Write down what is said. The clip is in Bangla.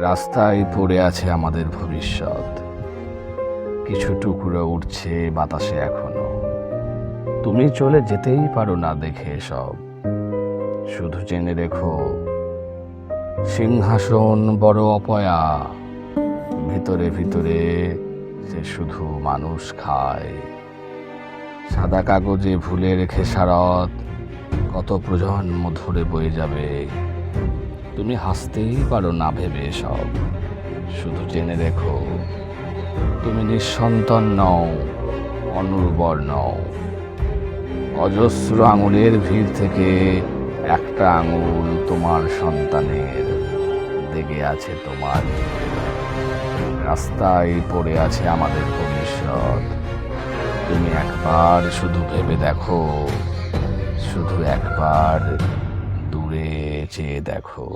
রাস্তায় পড়ে আছে আমাদের ভবিষ্যৎ। কিছু টুকরো উঠছে বাতাসে এখনও। তুমি চলে যেতেই পারো না দেখে সব শুধু জেনে রেখো, সিংহাসন বড় অপয়া। ভিতরে ভিতরে সে শুধু মানুষ খায়। সাদা কাগজে ভুলে রেখে খেসারত কত প্রজন্ম ধরে বয়ে যাবে। তুমি হাসতেই পারো না ভেবে সব। শুধু জেনে দেখো তুমি নিঃসন্তান নও, অনুর্বর নও। অজস্র আঙুলের ভিড় থেকে একটা আঙুল তোমার সন্তানের দেগে আছে তোমার। রাস্তায় পড়ে আছে আমাদের ভবিষ্যৎ। তুমি একবার শুধু ভেবে দেখো, শুধু একবার চেয়ে দেখো